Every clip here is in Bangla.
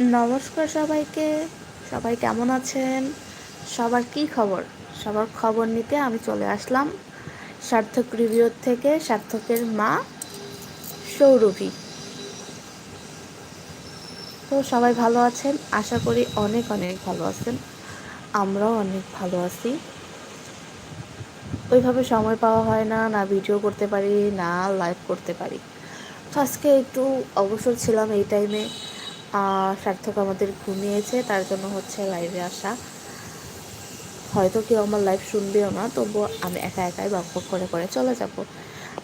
নমস্কার সবাইকে। সবাই কেমন আছেন? সবার কি খবর? সবার খবর নিতে আমি চলে আসলাম সার্থক রিভিউর থেকে সার্থকের মা সৌরভী। তো সবাই ভালো আছেন? আশা করি অনেক অনেক ভালো আছেন। আমরাও অনেক ভালো আছি। ওইভাবে সময় পাওয়া হয় না না ভিডিও করতে পারি, না লাইভ করতে পারি। তো আজকে একটু অবসর ছিলাম এই টাইমে সার্থক আমাদের ঘুমিয়েছে, তার জন্য হচ্ছে লাইভে আসা। হয়তো কেউ আমার লাইভ শুনবেও না, তবুও আমি একা একাই বক করে করে চলে যাব।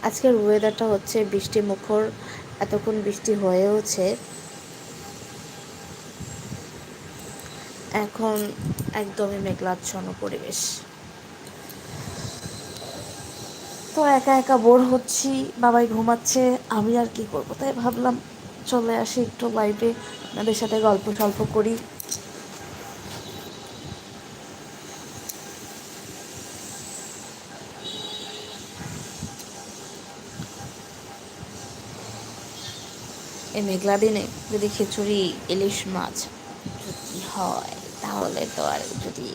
আজকের ওয়েদারটা হচ্ছে বৃষ্টি মুখর, এতক্ষণ বৃষ্টি হয়েওছে। এখন একদমই মেঘলাচ্ছন্ন পরিবেশ। তো একা একা বোর হচ্ছি, বাবাই ঘুমাচ্ছে, আমি আর কি করব তাই ভাবলাম। চলে আসি একটু লাইভে আপনাদের সাথে গল্প টল্প করি। এই মেঘলা দিনে যদি খিচুড়ি, ইলিশ মাছ যদি হয়, তাহলে তো আর যদি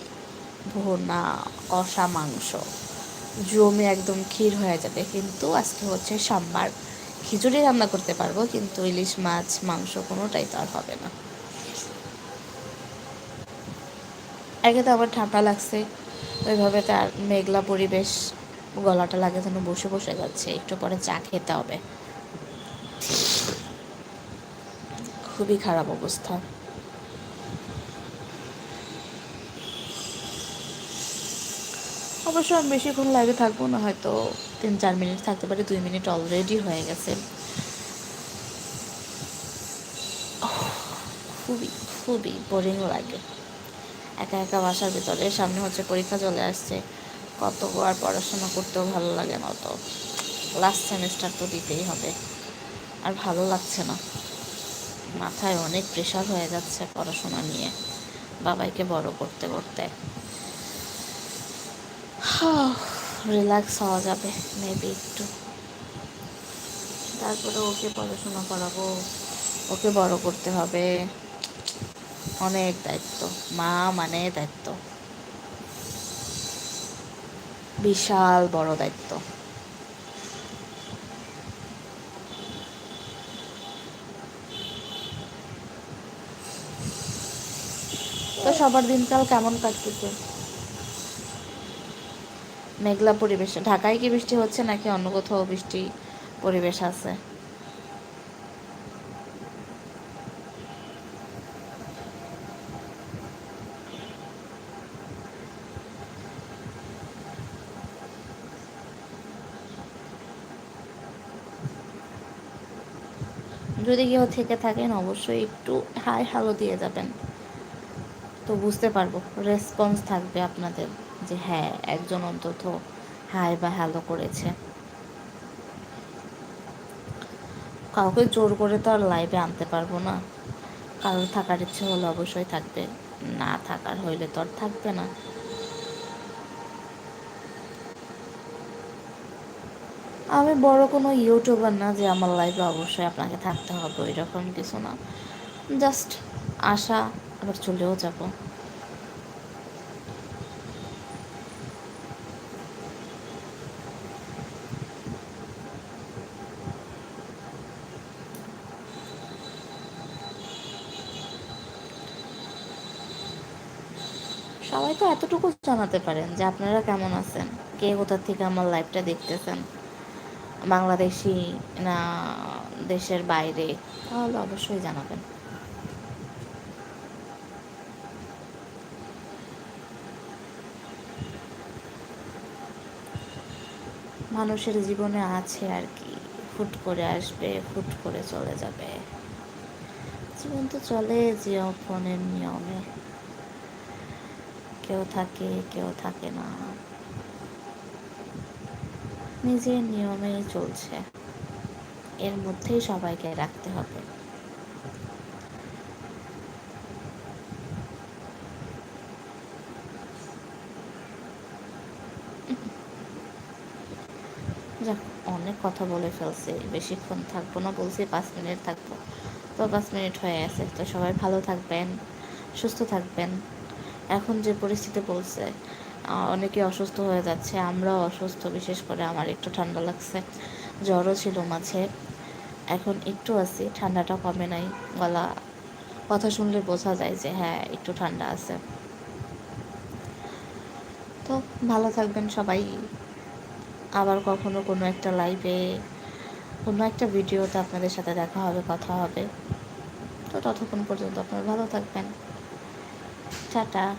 ভোনা, কষা মাংস, জমে একদম ক্ষীর হয়ে যাবে। কিন্তু আজকে হচ্ছে সোমবার। খিচুড়ি রান্না করতে পারব, কিন্তু ইলিশ মাছ, মাংস কোনোটাই তো আর হবে না। আগে তো আবার ঠান্ডা লাগছে, ওইভাবে তার মেঘলা পরিবেশ, গলাটা লাগে যেন বসে বসে যাচ্ছে, একটু পরে চা খেতে হবে। খুবই খারাপ অবস্থা। অবশ্য আমি বেশিক্ষণ লাইভে থাকব না, হয়তো তিন, চার মিনিট থাকতে পারি, দুই মিনিট অলরেডি হয়ে গেছে। খুবই খুবই বোরিং লাগে। একা একা বাসার ভিতরে, সামনে হচ্ছে পরীক্ষা চলে আসছে, কত আর পড়াশোনা করতেও ভালো লাগে না তো লাস্ট সেমিস্টার তো দিতেই হবে, আর ভালো লাগছে না। মাথায় অনেক প্রেশার হয়ে যাচ্ছে পড়াশোনা নিয়ে, বাবাইকে বড় করতে করতে। রিল্যাক্স হওয়া যাবে মেবি একটু। তারপরে ওকে পড়াশোনা করাবো, ওকে বড় করতে হবে। অনেক দায়িত্ব, মা মানে দায়িত্ব। বিশাল বড় দায়িত্ব। তো সবার দিনকাল কেমন কাটতেছে? মেঘলা পরিবেশ। ঢাকায় কি বৃষ্টি হচ্ছে নাকি অন্য কোথাও বৃষ্টি পরিবেশ আছে? যদি কেউ থেকে থাকেন, অবশ্যই একটু হাই হ্যালো দিয়ে যাবেন। তো বুঝতে পারব রেসপন্স থাকবে আপনাদের। যে হ্যাঁ একজন অন্তত হাই বা হ্যালো করেছে। কাউকে জোর করে তো আর লাইভে আনতে পারব না। কারোর থাকার ইচ্ছে হলে অবশ্যই থাকবে, না থাকার হইলে তো আর থাকবে না। আমি বড় কোনো ইউটিউবার না যে আমার লাইফে অবশ্যই আপনাকে থাকতে হবে ওই রকম কিছু না। জাস্ট আসা আবার চলেও যাব। সবাই তো এতটুকু জানাতে পারেন যে আপনারা কেমন আছেন? কে কোথা থেকে আমার লাইফটা দেখতেছেন? বাংলাদেশি না দেশের বাইরে? তাহলে অবশ্যই জানাবেন। মানুষের জীবনে আছে আর কি। ফুট করে আসবে ফুট করে চলে যাবে। জীবন তো চলে জীবনের নিয়মে। কেউ থাকে কেউ থাকে না। নিজের নিয়মে চলছে। এর মধ্যেই সবাইকে রাখতে হবে। যাক, অনেক কথা বলে ফেলছে। বেশিক্ষণ থাকব না, বলছি পাঁচ মিনিট থাকব। তো পাঁচ মিনিট হয়ে গেছে। তো সবাই ভালো থাকবেন, সুস্থ থাকবেন। এখন যে পরিস্থিতি বলছে অনেকে অসুস্থ হয়ে যাচ্ছে, আমরাও অসুস্থ, বিশেষ করে আমার একটু ঠান্ডা লাগছে, জ্বরও ছিল মাঝে, এখন একটু আছি, ঠান্ডাটা কমে নাই, গলা, কথা শুনলে বোঝা যায় যে হ্যাঁ একটু ঠান্ডা আছে। তো ভালো থাকবেন সবাই, আবার কখনো কোনো একটা লাইভে কোনো একটা ভিডিওতে আপনাদের সাথে দেখা হবে, কথা হবে, তো ততক্ষণ পর্যন্ত আপনারা ভালো থাকবেন। 咋咋？